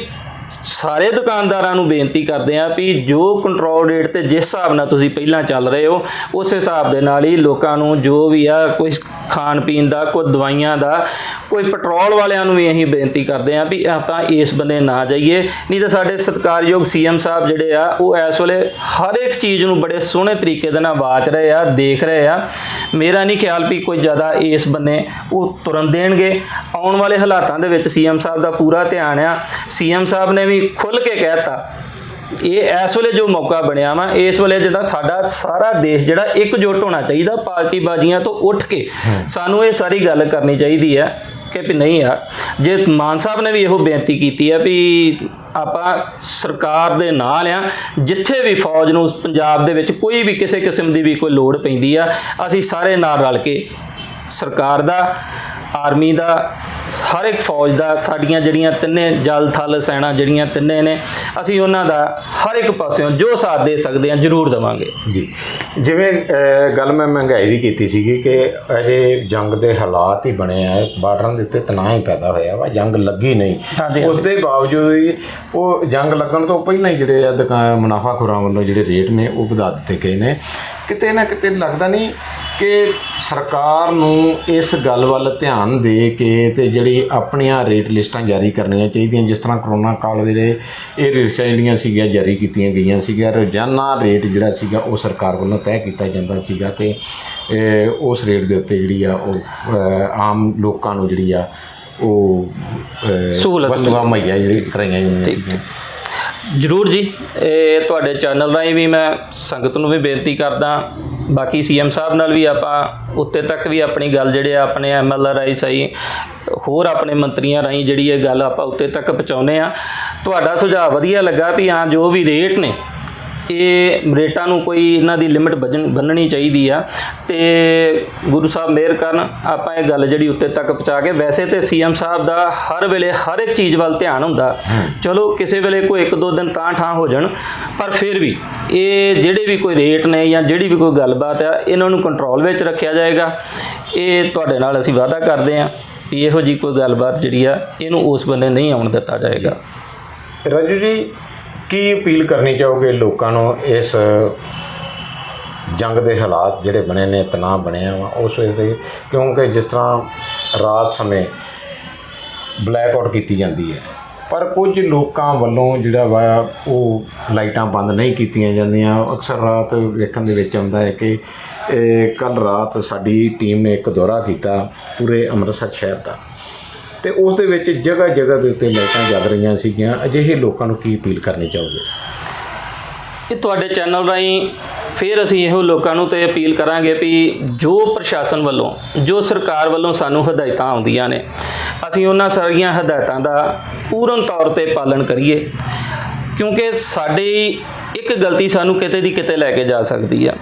ਸਾਰੇ ਦੁਕਾਨਦਾਰਾਂ ਨੂੰ ਬੇਨਤੀ ਕਰਦੇ ਆ ਵੀ ਜੋ ਕੰਟਰੋਲ ਰੇਟ ਤੇ ਜਿਸ ਹਿਸਾਬ ਨਾਲ ਤੁਸੀਂ ਪਹਿਲਾਂ ਚੱਲ ਰਹੇ ਹੋ, ਉਸ ਹਿਸਾਬ ਦੇ ਨਾਲ ਹੀ ਲੋਕਾਂ ਨੂੰ ਜੋ ਵੀ ਆ, ਕੋਈ ਖਾਣ ਪੀਣ ਦਾ, ਕੋਈ ਦਵਾਈਆਂ ਦਾ, ਕੋਈ ਪੈਟਰੋਲ ਵਾਲਿਆਂ ਨੂੰ ਵੀ ਅਸੀਂ ਬੇਨਤੀ ਕਰਦੇ ਆ ਵੀ ਆਪਾਂ ਇਸ ਬੰਨੇ ਨਾ ਜਾਈਏ। ਨਹੀਂ ਤਾਂ ਸਾਡੇ ਸਤਿਕਾਰਯੋਗ ਸੀਐਮ ਸਾਹਿਬ ਜਿਹੜੇ ਆ, ਉਹ ਇਸ ਵੇਲੇ ਹਰ ਇੱਕ ਚੀਜ਼ ਨੂੰ ਬੜੇ ਸੋਹਣੇ ਤਰੀਕੇ ਦੇ ਨਾਲ ਵਾਚ ਰਹੇ ਆ, ਦੇਖ ਰਹੇ ਆ। ਮੇਰਾ ਨਹੀਂ ਖਿਆਲ ਵੀ ਕੋਈ ਜ਼ਿਆਦਾ ਇਸ ਬੰਨੇ ਉਹ ਤੁਰਨ ਦੇਣਗੇ। ਆਉਣ ਵਾਲੇ ਹਾਲਾਤਾਂ ਦੇ ਵਿੱਚ ਸੀਐਮ ਸਾਹਿਬ ਦਾ ਪੂਰਾ ਧਿਆਨ ਆ। ਸੀਐਮ ਸਾਹਿਬ ਨੇ ਵੀ ਖੁੱਲ ਕੇ ਕਹਿਤਾ, ਇਹ ਇਸ ਵੇਲੇ ਜੋ ਮੌਕਾ ਬਣਿਆ ਵਾ, ਇਸ ਵੇਲੇ ਜਿਹੜਾ ਸਾਡਾ ਸਾਰਾ ਦੇਸ਼ ਜਿਹੜਾ ਇਕਜੁੱਟ ਹੋਣਾ ਚਾਹੀਦਾ ਪਾਰਟੀ ਬਾਜ਼ੀਆਂ ਤੋਂ ਉੱਠ ਕੇ, ਸਾਨੂੰ ਇਹ ਸਾਰੀ ਗੱਲ ਕਰਨੀ ਚਾਹੀਦੀ ਹੈ ਕਿ ਵੀ ਨਹੀਂ ਯਾਰ, ਜੇ ਮਾਨ ਸਾਹਿਬ ਨੇ ਵੀ ਇਹੋ ਬੇਨਤੀ ਕੀਤੀ ਹੈ ਵੀ ਆਪਾਂ ਸਰਕਾਰ ਦੇ ਨਾਲ ਆ, ਜਿੱਥੇ ਵੀ ਫੌਜ ਨੂੰ ਪੰਜਾਬ ਦੇ ਵਿੱਚ ਕੋਈ ਵੀ ਕਿਸੇ ਕਿਸਮ ਦੀ ਵੀ ਕੋਈ ਲੋੜ ਪੈਂਦੀ ਆ, ਅਸੀਂ ਸਾਰੇ ਨਾਲ ਰਲ ਕੇ ਸਰਕਾਰ ਦਾ, ਆਰਮੀ ਦਾ ਹਰ ਇੱਕ ਫੌਜ ਦਾ ਸਾਡੀਆਂ ਜਿਹੜੀਆਂ ਤਿੰਨੇ ਜਲ ਥਲ ਸੈਨਾ ਜਿਹੜੀਆਂ ਤਿੰਨੇ ਨੇ ਅਸੀਂ ਉਹਨਾਂ ਦਾ ਹਰ ਇੱਕ ਪਾਸਿਓਂ ਜੋ ਸਾਥ ਦੇ ਸਕਦੇ ਹਾਂ ਜ਼ਰੂਰ ਦੇਵਾਂਗੇ। ਜੀ। ਜਿਵੇਂ ਗੱਲ ਮੈਂ ਮਹਿੰਗਾਈ ਦੀ ਕੀਤੀ ਸੀਗੀ ਕਿ ਅਜੇ ਜੰਗ ਦੇ ਹਾਲਾਤ ਹੀ ਬਣੇ ਆ ਬਾਰਡਰਾਂ ਦੇ ਉੱਤੇ ਤਣਾਅ ਹੀ ਪੈਦਾ ਹੋਇਆ ਵਾ ਜੰਗ ਲੱਗੀ ਨਹੀਂ। ਉਸ ਦੇ ਬਾਵਜੂਦ ਵੀ ਉਹ ਜੰਗ ਲੱਗਣ ਤੋਂ ਪਹਿਲਾਂ ਹੀ ਜਿਹੜੇ ਆ ਦੁਕਾਨ ਮੁਨਾਫਾਖੋਰਾਂ ਵੱਲੋਂ ਜਿਹੜੇ ਰੇਟ ਨੇ ਉਹ ਵਧਾ ਦਿੱਤੇ ਗਏ ਨੇ। ਕਿਤੇ ਨਾ ਕਿਤੇ ਲੱਗਦਾ ਨਹੀਂ ਕਿ ਸਰਕਾਰ ਨੂੰ ਇਸ ਗੱਲ ਵੱਲ ਧਿਆਨ ਦੇ ਕੇ ਤੇ ਜਿਹੜੀ ਆਪਣੀਆਂ ਰੇਟ ਲਿਸਟਾਂ ਜਾਰੀ ਕਰਨੀਆਂ ਚਾਹੀਦੀਆਂ ਜਿਸ ਤਰ੍ਹਾਂ ਕਰੋਨਾ ਕਾਲ ਵੇਲੇ ਇਹ ਲਿਸਟਾਂ ਜਿਹੜੀਆਂ ਸੀਗੀਆਂ ਜਾਰੀ ਕੀਤੀਆਂ ਗਈਆਂ ਸੀਗੀਆਂ ਰੋਜ਼ਾਨਾ ਰੇਟ ਜਿਹੜਾ ਸੀਗਾ ਉਹ ਸਰਕਾਰ ਵੱਲੋਂ ਤੈਅ ਕੀਤਾ ਜਾਂਦਾ ਸੀਗਾ ਤੇ ਉਸ ਰੇਟ ਦੇ ਉੱਤੇ ਜਿਹੜੀ ਆ ਉਹ ਆਮ ਲੋਕਾਂ ਨੂੰ ਜਿਹੜੀ ਆ ਉਹ ਸਹੂਲਤ ਵਸਤੂਆਂ ਮੁਹੱਈਆ ਜਿਹੜੀ ਕਰਾਈਆਂ ਜਾਂਦੀਆਂ ਸੀਗੀਆਂ। ਜਰੂਰ ਜੀ। ਇਹ ਤੁਹਾਡੇ ਚੈਨਲ ਰਾਹੀਂ ਵੀ ਮੈਂ ਸੰਗਤ ਨੂੰ ਵੀ ਬੇਨਤੀ ਕਰਦਾ। ਬਾਕੀ ਸੀਐਮ ਸਾਹਿਬ ਨਾਲ ਵੀ ਆਪਾਂ ਉੱਤੇ ਤੱਕ ਵੀ ਆਪਣੀ ਗੱਲ ਜਿਹੜੇ ਆ, ਆਪਣੇ ਐਮਐਲਆਰ ਰਾਹੀਂ ਸਹੀ ਹੋਰ ਆਪਣੇ ਮੰਤਰੀਆਂ ਰਾਹੀਂ ਜਿਹੜੀ ਇਹ ਗੱਲ ਆਪਾਂ ਉੱਤੇ ਤੱਕ ਪਹੁੰਚਾਉਨੇ ਆ ਤੁਹਾਡਾ ਸੁਝਾਅ ਵਧੀਆ ਲੱਗਾ ਵੀ ਹਾਂ, ਜੋ ਵੀ ਰੇਟ ਨੇ ਇਹ ਰੇਟਾਂ ਨੂੰ ਕੋਈ ਇਹਨਾਂ ਦੀ ਲਿਮਿਟ ਬੰਨਣੀ ਚਾਹੀਦੀ ਆ। ਤੇ ਗੁਰੂ ਸਾਹਿਬ ਮਿਹਰ ਕਰਨ, ਆਪਾਂ ਇਹ ਗੱਲ ਜਿਹੜੀ ਉੱਤੇ ਤੱਕ ਪਹੁੰਚਾ ਕੇ, ਵੈਸੇ ਤੇ ਸੀਐਮ ਸਾਹਿਬ ਦਾ ਹਰ ਵੇਲੇ ਹਰ ਇੱਕ ਚੀਜ਼ ਵੱਲ ਧਿਆਨ ਹੁੰਦਾ। ਚਲੋ, ਕਿਸੇ ਵੇਲੇ ਕੋਈ ਇੱਕ ਦੋ ਦਿਨ ਤਾਂ ਠਾਂ ਹੋ ਜਾਣ, ਪਰ ਫਿਰ ਵੀ ਇਹ ਜਿਹੜੇ ਵੀ ਕੋਈ ਰੇਟ ਨੇ ਜਾਂ ਜਿਹੜੀ ਵੀ ਕੋਈ ਗੱਲਬਾਤ ਆ, ਇਹਨਾਂ ਨੂੰ ਕੰਟਰੋਲ ਵਿੱਚ ਰੱਖਿਆ ਜਾਏਗਾ। ਇਹ ਤੁਹਾਡੇ ਨਾਲ ਅਸੀਂ ਵਾਅਦਾ ਕਰਦੇ ਹਾਂ ਵੀ ਇਹੋ ਜੀ ਕੋਈ ਗੱਲਬਾਤ ਜਿਹੜੀ ਆ, ਇਹਨੂੰ ਉਸ ਬੰਨੇ ਨਹੀਂ ਆਉਣ ਦਿੱਤਾ ਜਾਏਗਾ। ਰਾਜੂ ਜੀ ਕੀ ਅਪੀਲ ਕਰਨੀ ਚਾਹੋਗੇ ਲੋਕਾਂ ਨੂੰ ਇਸ ਜੰਗ ਦੇ ਹਾਲਾਤ ਜਿਹੜੇ ਬਣੇ ਨੇ, ਤਣਾਅ ਬਣਿਆ ਵਾ ਉਸ ਵੇਲੇ ਤੇ? ਕਿਉਂਕਿ ਜਿਸ ਤਰ੍ਹਾਂ ਰਾਤ ਸਮੇਂ ਬਲੈਕ ਆਊਟ ਕੀਤੀ ਜਾਂਦੀ ਹੈ, ਪਰ ਕੁਝ ਲੋਕਾਂ ਵੱਲੋਂ ਜਿਹੜਾ ਵਾ ਉਹ ਲਾਈਟਾਂ ਬੰਦ ਨਹੀਂ ਕੀਤੀਆਂ ਜਾਂਦੀਆਂ। ਅਕਸਰ ਰਾਤ ਵੇਖਣ ਦੇ ਵਿੱਚ ਆਉਂਦਾ ਹੈ ਕਿ ਕੱਲ ਰਾਤ ਸਾਡੀ ਟੀਮ ਨੇ ਇੱਕ ਦੌਰਾ ਕੀਤਾ ਪੂਰੇ ਅੰਮ੍ਰਿਤਸਰ ਸ਼ਹਿਰ ਦਾ। ਤੇ ਉਸ ਦੇ ਵਿੱਚ ਜਗ੍ਹਾ ਜਗ੍ਹਾ ਦੇ ਉੱਤੇ ਲਾਈਟਾਂ ਜਗ ਰਹੀਆਂ ਸੀਗੀਆਂ। ਅਜਿਹੇ ਲੋਕਾਂ ਨੂੰ ਕੀ ਅਪੀਲ ਕਰਨੀ ਚਾਹੋਗੇ? ਇਹ ਤੁਹਾਡੇ ਚੈਨਲ ਰਾਹੀਂ ਫਿਰ ਅਸੀਂ ਇਹੋ ਲੋਕਾਂ ਨੂੰ ਤੇ ਅਪੀਲ ਕਰਾਂਗੇ ਵੀ ਜੋ ਪ੍ਰਸ਼ਾਸਨ ਵੱਲੋਂ, ਜੋ ਸਰਕਾਰ ਵੱਲੋਂ ਸਾਨੂੰ ਹਦਾਇਤਾਂ ਆਉਂਦੀਆਂ ਨੇ, ਅਸੀਂ ਉਹਨਾਂ ਸਾਰੀਆਂ ਹਦਾਇਤਾਂ ਦਾ ਪੂਰਨ ਤੌਰ ਤੇ ਪਾਲਣ ਕਰੀਏ। ਕਿਉਂਕਿ ਸਾਡੀ ਇੱਕ ਗਲਤੀ ਸਾਨੂੰ ਕਿਤੇ ਦੀ ਕਿਤੇ ਲੈ ਕੇ ਜਾ ਸਕਦੀ ਆ।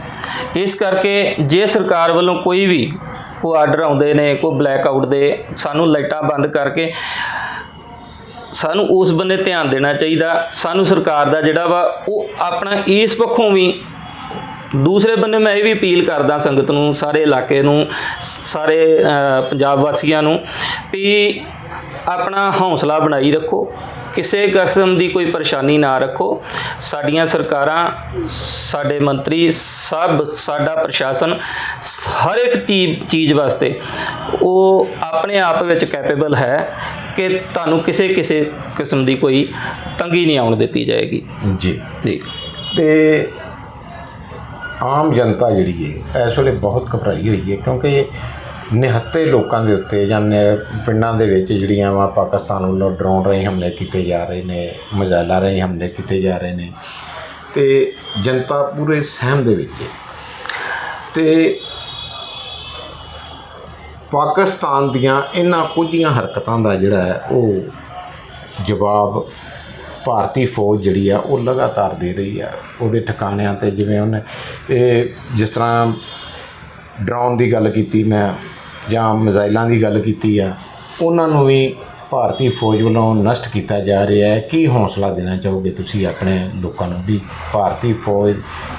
ਇਸ ਕਰਕੇ ਜੇ ਸਰਕਾਰ ਵੱਲੋਂ ਕੋਈ ਵੀ ਕੋਈ ਆਰਡਰ ਆਉਂਦੇ ਨੇ, ਕੋਈ ਬਲੈਕ ਆਊਟ ਦੇ, ਸਾਨੂੰ ਲਾਈਟਾਂ ਬੰਦ ਕਰਕੇ ਸਾਨੂੰ ਉਸ ਬੰਨੇ ਧਿਆਨ ਦੇਣਾ ਚਾਹੀਦਾ। ਸਾਨੂੰ ਸਰਕਾਰ ਦਾ ਜਿਹੜਾ ਵਾ, ਉਹ ਆਪਣਾ ਇਸ ਪੱਖੋਂ ਵੀ ਦੂਸਰੇ ਬੰਨੇ ਮੈਂ ਇਹ ਵੀ ਅਪੀਲ ਕਰਦਾ ਸੰਗਤ ਨੂੰ, ਸਾਰੇ ਇਲਾਕੇ ਨੂੰ, ਸਾਰੇ ਪੰਜਾਬ ਵਾਸੀਆਂ ਨੂੰ ਵੀ ਆਪਣਾ ਹੌਸਲਾ ਬਣਾਈ ਰੱਖੋ। ਕਿਸੇ ਕਿਸਮ ਦੀ ਕੋਈ ਪਰੇਸ਼ਾਨੀ ਨਾ ਰੱਖੋ। ਸਾਡੀਆਂ ਸਰਕਾਰਾਂ ਸਾਡੇ ਮੰਤਰੀ ਸਭ ਸਾਡਾ ਪ੍ਰਸ਼ਾਸਨ ਹਰ ਇੱਕ ਚੀਜ਼ ਵਾਸਤੇ ਉਹ ਆਪਣੇ ਆਪ ਵਿੱਚ ਕੈਪੇਬਲ ਹੈ ਕਿ ਤੁਹਾਨੂੰ ਕਿਸੇ ਕਿਸੇ ਕਿਸਮ ਦੀ ਕੋਈ ਤੰਗੀ ਨਹੀਂ ਆਉਣ ਦਿੱਤੀ ਜਾਏਗੀ। ਜੀ। ਜੀ। ਤੇ ਆਮ ਜਨਤਾ ਜਿਹੜੀ ਹੈ ਇਸ ਵੇਲੇ ਬਹੁਤ ਘਬਰਾਈ ਹੋਈ ਹੈ ਕਿਉਂਕਿ ਨਿਹੱਤੇ ਲੋਕਾਂ ਦੇ ਉੱਤੇ ਜਾਂ ਨ- ਪਿੰਡਾਂ ਦੇ ਵਿੱਚ ਜਿਹੜੀਆਂ ਵਾ ਪਾਕਿਸਤਾਨ ਵੱਲੋਂ ਡਰੋਨ ਰਾਹੀਂ ਹਮਲੇ ਕੀਤੇ ਜਾ ਰਹੇ ਨੇ ਮਜ਼ਾਇਲਾਂ ਰਾਹੀਂ ਹਮਲੇ ਕੀਤੇ ਜਾ ਰਹੇ ਨੇ ਤੇ ਜਨਤਾ ਪੂਰੇ ਸਹਿਮ ਦੇ ਵਿੱਚ ਹੈ। ਤੇ ਪਾਕਿਸਤਾਨ ਦੀਆਂ ਇਹਨਾਂ ਕੁਝੀਆਂ ਹਰਕਤਾਂ ਦਾ ਜਿਹੜਾ ਹੈ ਉਹ ਜਵਾਬ ਭਾਰਤੀ ਫੌਜ ਜਿਹੜੀ ਆ ਉਹ ਲਗਾਤਾਰ ਦੇ ਰਹੀ ਆ। ਉਹਦੇ ਠਿਕਾਣਿਆਂ ਤੇ ਜਿਵੇਂ ਉਹਨੇ ਇਹ ਜਿਸ ਤਰ੍ਹਾਂ ਡਰਾਉਣ ਦੀ ਗੱਲ ਕੀਤੀ, ਮੈਂ ਜਾਂ ਮਿਜ਼ਾਈਲਾਂ ਦੀ ਗੱਲ ਕੀਤੀ ਆ, ਉਹਨਾਂ ਨੂੰ ਵੀ ਭਾਰਤੀ ਫੌਜ ਵੱਲੋਂ ਨਸ਼ਟ ਕੀਤਾ ਜਾ ਰਿਹਾ ਹੈ। ਕੀ ਹੌਸਲਾ ਦੇਣਾ ਚਾਹੋਗੇ ਤੁਸੀਂ ਆਪਣੇ ਲੋਕਾਂ ਨੂੰ ਵੀ ਭਾਰਤੀ ਫੌਜ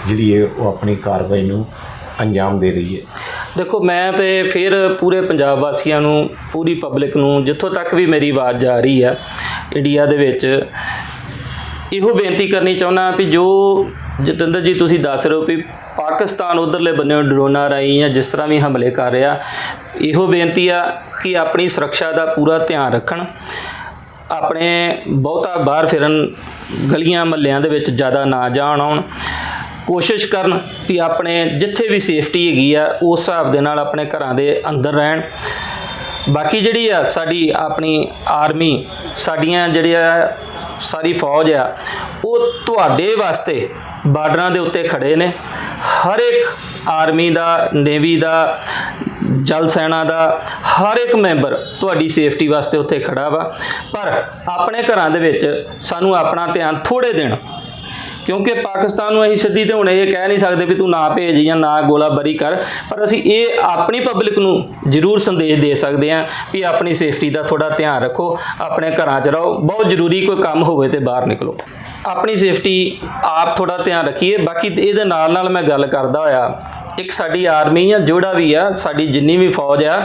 ਜਿਹੜੀ ਹੈ, ਉਹ ਆਪਣੀ ਕਾਰਵਾਈ ਨੂੰ ਅੰਜਾਮ ਦੇ ਰਹੀ ਹੈ? ਦੇਖੋ, ਮੈਂ ਤੇ ਫਿਰ ਪੂਰੇ ਪੰਜਾਬ ਵਾਸੀਆਂ ਨੂੰ, ਪੂਰੀ ਪਬਲਿਕ ਨੂੰ ਜਿੱਥੋਂ ਤੱਕ ਵੀ ਮੇਰੀ ਆਵਾਜ਼ ਜਾ ਰਹੀ ਹੈ ਇੰਡੀਆ ਦੇ ਵਿੱਚ, ਇਹੋ ਬੇਨਤੀ ਕਰਨੀ ਚਾਹੁੰਦਾ ਵੀ ਜੋ ਜਤਿੰਦਰ ਜੀ, ਤੁਸੀਂ ਦੱਸ ਰਹੇ ਹੋ ਵੀ ਪਾਕਿਸਤਾਨ ਉਧਰਲੇ ਬੰਨੇ ਡਰੋਨਾਂ ਰਾਹੀਂ ਜਾਂ ਜਿਸ ਤਰ੍ਹਾਂ ਵੀ ਹਮਲੇ ਕਰ ਰਿਹਾ, ਇਹੋ ਬੇਨਤੀ ਆ ਕਿ ਆਪਣੀ ਸੁਰੱਖਿਆ ਦਾ ਪੂਰਾ ਧਿਆਨ ਰੱਖਣ। ਆਪਣੇ ਬਹੁਤਾ ਬਾਹਰ ਫਿਰਨ ਗਲੀਆਂ ਮਹੱਲਿਆਂ ਦੇ ਵਿੱਚ ਜ਼ਿਆਦਾ ਨਾ ਜਾਣ ਆਉਣ। ਕੋਸ਼ਿਸ਼ ਕਰਨ ਵੀ ਆਪਣੇ ਜਿੱਥੇ ਵੀ ਸੇਫਟੀ ਹੈਗੀ ਆ, ਉਸ ਹਿਸਾਬ ਦੇ ਨਾਲ ਆਪਣੇ ਘਰਾਂ ਦੇ ਅੰਦਰ ਰਹਿਣ। ਬਾਕੀ ਜਿਹੜੀ ਆ ਸਾਡੀ ਆਪਣੀ ਆਰਮੀ, ਸਾਡੀਆਂ ਜਿਹੜੀਆਂ ਸਾਰੀ ਫੌਜ ਆ, ਉਹ ਤੁਹਾਡੇ ਵਾਸਤੇ ਬਾਰਡਰਾਂ ਦੇ ਉੱਤੇ ਖੜੇ ਨੇ। ਹਰ ਇੱਕ ਆਰਮੀ ਦਾ, ਨੇਵੀ ਦਾ, ਜਲ ਸੈਨਾ ਦਾ, ਹਰ ਇੱਕ ਮੈਂਬਰ ਤੁਹਾਡੀ ਸੇਫਟੀ ਵਾਸਤੇ ਉੱਥੇ ਖੜਾ ਵਾ। ਪਰ ਆਪਣੇ ਘਰਾਂ ਦੇ ਵਿੱਚ ਸਾਨੂੰ ਆਪਣਾ ਧਿਆਨ ਥੋੜੇ ਦੇਣ। ਕਿਉਂਕਿ ਪਾਕਿਸਤਾਨ ਨੂੰ ਅਸੀਂ ਸਿੱਧੀ ਤੇ ਹੁਣ ਇਹ ਕਹਿ ਨਹੀਂ ਸਕਦੇ ਵੀ ਤੂੰ ਨਾ ਭੇਜ ਜਾਂ ਨਾ ਗੋਲਾਬਾਰੀ ਕਰ। ਪਰ ਅਸੀਂ ਇਹ ਆਪਣੀ ਪਬਲਿਕ ਨੂੰ ਜ਼ਰੂਰ ਸੰਦੇਸ਼ ਦੇ ਸਕਦੇ ਹਾਂ ਵੀ ਆਪਣੀ ਸੇਫਟੀ ਦਾ ਥੋੜਾ ਧਿਆਨ ਰੱਖੋ, ਆਪਣੇ ਘਰਾਂ 'ਚ ਰਹੋ। ਬਹੁਤ ਜ਼ਰੂਰੀ ਕੋਈ ਕੰਮ ਹੋਵੇ ਤੇ ਬਾਹਰ ਨਿਕਲੋ। ਆਪਣੀ ਸੇਫਟੀ ਆਪ ਥੋੜਾ ਧਿਆਨ ਰੱਖੀਏ। ਬਾਕੀ ਇਹਦੇ ਨਾਲ ਨਾਲ ਮੈਂ ਗੱਲ ਕਰਦਾ ਹੋਇਆ, ਇੱਕ ਸਾਡੀ ਆਰਮੀ ਜਾਂ ਜਿਹੜਾ ਵੀ ਆ, ਸਾਡੀ ਜਿੰਨੀ ਵੀ ਫੌਜ ਆ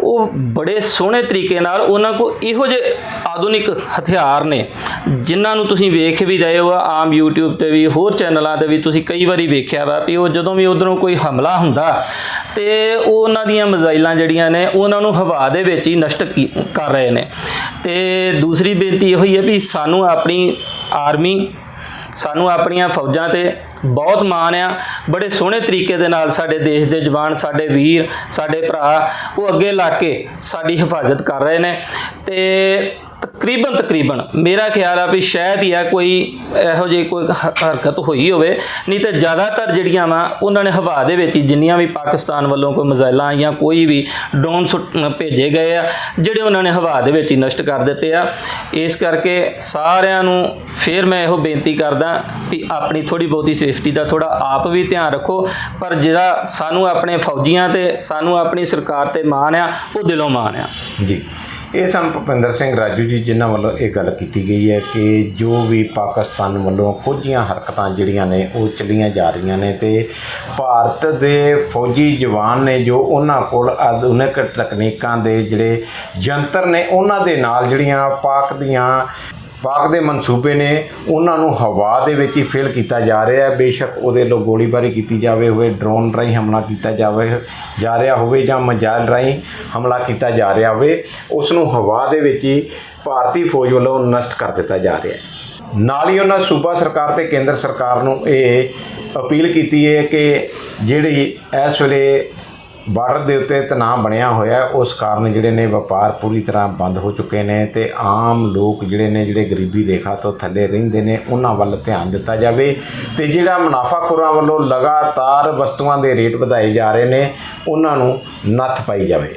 ਉਹ ਬੜੇ ਸੋਹਣੇ ਤਰੀਕੇ ਨਾਲ ਉਹਨਾਂ ਕੋ ਇਹੋ ਜਿਹੇ ਆਧੁਨਿਕ ਹਥਿਆਰ ਨੇ, ਜਿਨ੍ਹਾਂ ਨੂੰ ਤੁਸੀਂ ਵੇਖ ਵੀ ਰਹੇ ਹੋ, ਆਮ YouTube ਤੇ ਵੀ, ਹੋਰ ਚੈਨਲਾਂ ਤੇ ਵੀ ਤੁਸੀਂ ਕਈ ਵਾਰੀ ਵੇਖਿਆ ਵਾ ਵੀ ਉਹ ਜਦੋਂ ਵੀ ਉਧਰੋਂ ਕੋਈ ਹਮਲਾ ਹੁੰਦਾ ਤੇ ਉਹ ਉਹਨਾਂ ਦੀਆਂ ਮਿਜ਼ਾਈਲਾਂ ਜਿਹੜੀਆਂ ਨੇ, ਉਹਨਾਂ ਨੂੰ ਹਵਾ ਦੇ ਵਿੱਚ ਹੀ ਨਸ਼ਟ ਕੀ- ਕਰ ਰਹੇ ਨੇ। ਤੇ ਦੂਸਰੀ ਬੇਨਤੀ ਇਹੋ ਹੀ ਹੈ ਵੀ ਸਾਨੂੰ ਆਪਣੀ ਆਰਮੀ ਸਾਨੂੰ ਆਪਣੀਆਂ ਫੌਜਾਂ ਤੇ ਬਹੁਤ ਮਾਣ ਆ। ਬੜੇ ਸੋਹਣੇ ਤਰੀਕੇ ਦੇ ਨਾਲ ਸਾਡੇ ਦੇਸ਼ ਦੇ ਜਵਾਨ, ਸਾਡੇ ਵੀਰ, ਸਾਡੇ ਭਰਾ ਉਹ ਅੱਗੇ ਲਾ ਕੇ ਸਾਡੀ ਹਿਫਾਜ਼ਤ ਕਰ ਰਹੇ ਨੇ। ਤੇ ਤਕਰੀਬਨ ਤਕਰੀਬਨ। ਮੇਰਾ ਖਿਆਲ ਆ ਵੀ ਸ਼ਾਇਦ ਹੀ ਆ ਕੋਈ ਇਹੋ ਜਿਹੀ ਕੋਈ ਹਰਕਤ ਹੋਈ ਹੋਵੇ। ਨਹੀਂ ਤੇ ਜ਼ਿਆਦਾਤਰ ਜਿਹੜੀਆਂ ਵਾ, ਉਹਨਾਂ ਨੇ ਹਵਾ ਦੇ ਵਿੱਚ ਹੀ ਜਿੰਨੀਆਂ ਵੀ ਪਾਕਿਸਤਾਨ ਵੱਲੋਂ ਕੋਈ ਮਜ਼ਾਇਲਾਂ ਜਾਂ ਕੋਈ ਵੀ ਡਰੋਨ ਸੁੱਟ- ਭੇਜੇ ਗਏ ਆ, ਜਿਹੜੇ ਉਹਨਾਂ ਨੇ ਹਵਾ ਦੇ ਵਿੱਚ ਹੀ ਨਸ਼ਟ ਕਰ ਦਿੱਤੇ ਆ। ਇਸ ਕਰਕੇ ਸਾਰਿਆਂ ਨੂੰ ਫਿਰ ਮੈਂ ਇਹੋ ਬੇਨਤੀ ਕਰਦਾ ਵੀ ਆਪਣੀ ਥੋੜੀ ਬਹੁਤੀ ਸੇਫਟੀ ਦਾ ਥੋੜਾ ਆਪ ਵੀ ਧਿਆਨ ਰੱਖੋ। ਪਰ ਜਿਹੜਾ ਸਾਨੂੰ ਆਪਣੇ ਫੌਜੀਆਂ ਤੇ, ਸਾਨੂੰ ਆਪਣੀ ਸਰਕਾਰ ਤੇ ਮਾਣ ਆ, ਉਹ ਦਿਲੋਂ ਮਾਣ ਆ। ਜੀ। ਇਹ ਸਨ ਭੁਪਿੰਦਰ ਸਿੰਘ ਰਾਜੂ ਜੀ, ਜਿਨ੍ਹਾਂ ਵੱਲੋਂ ਇਹ ਗੱਲ ਕੀਤੀ ਗਈ ਹੈ ਕਿ ਜੋ ਵੀ ਪਾਕਿਸਤਾਨ ਵੱਲੋਂ ਕੁਝੀਆਂ ਹਰਕਤਾਂ ਜਿਹੜੀਆਂ ਨੇ, ਉਹ ਚੱਲੀਆਂ ਜਾ ਰਹੀਆਂ ਨੇ ਤੇ ਭਾਰਤ ਦੇ ਫੌਜੀ ਜਵਾਨ ਨੇ ਜੋ ਉਹਨਾਂ ਕੋਲ ਆਧੁਨਿਕ ਤਕਨੀਕਾਂ ਦੇ ਜਿਹੜੇ ਯੰਤਰ ਨੇ, ਉਹਨਾਂ ਦੇ ਨਾਲ ਜਿਹੜੀਆਂ ਪਾਕ ਦੀਆਂ ਪਾਕ ਦੇ ਮਨਸੂਬੇ ਨੇ ਉਹਨਾਂ ਨੂੰ ਹਵਾ ਦੇ ਵਿੱਚ ਹੀ ਫੇਲ ਕੀਤਾ ਜਾ ਰਿਹਾ ਹੈ। ਬੇਸ਼ੱਕ ਉਹਦੇ ਲੋ ਗੋਲੀਬਾਰੀ ਕੀਤੀ ਜਾਵੇ ਹੋਵੇ ਡਰੋਨ ਰਾਹੀਂ ਹਮਲਾ ਕੀਤਾ ਜਾਵੇ, ਜਾ ਰਿਹਾ ਹੋਵੇ ਜਾਂ ਮਜਾਲ ਰਾਹੀਂ ਹਮਲਾ ਕੀਤਾ ਜਾ ਰਿਹਾ ਹੋਵੇ ਉਸ ਨੂੰ ਹਵਾ ਦੇ ਵਿੱਚ ਹੀ ਭਾਰਤੀ ਫੌਜ ਵੱਲੋਂ ਨਸ਼ਟ ਕਰ ਦਿੱਤਾ ਜਾ ਰਿਹਾ ਹੈ। ਨਾਲ ਹੀ ਉਹਨਾਂ ਸੂਬਾ ਸਰਕਾਰ ਤੇ ਕੇਂਦਰ ਸਰਕਾਰ ਨੂੰ ਇਹ ਅਪੀਲ ਕੀਤੀ ਹੈ ਕਿ ਜਿਹੜੀ ਇਸ ਵੇਲੇ ਬਾਰਡਰ ਦੇ ਉੱਤੇ ਤਣਾਅ ਬਣਿਆ ਹੋਇਆ ਉਸ ਕਾਰਨ ਜਿਹੜੇ ਨੇ ਵਪਾਰ ਪੂਰੀ ਤਰ੍ਹਾਂ ਬੰਦ ਹੋ ਚੁੱਕੇ ਨੇ ਤੇ ਆਮ ਲੋਕ ਜਿਹੜੇ ਨੇ, ਜਿਹੜੇ ਗਰੀਬੀ ਰੇਖਾ ਤੋਂ ਥੱਲੇ ਰਹਿੰਦੇ ਨੇ, ਉਹਨਾਂ ਵੱਲ ਧਿਆਨ ਦਿੱਤਾ ਜਾਵੇ। ਤੇ ਜਿਹੜਾ ਮੁਨਾਫਾਖੋਰਾਂ ਵੱਲੋਂ ਲਗਾਤਾਰ ਵਸਤੂਆਂ ਦੇ ਰੇਟ ਵਧਾਏ ਜਾ ਰਹੇ ਨੇ, ਉਹਨਾਂ ਨੂੰ ਨੱਥ ਪਾਈ ਜਾਵੇ।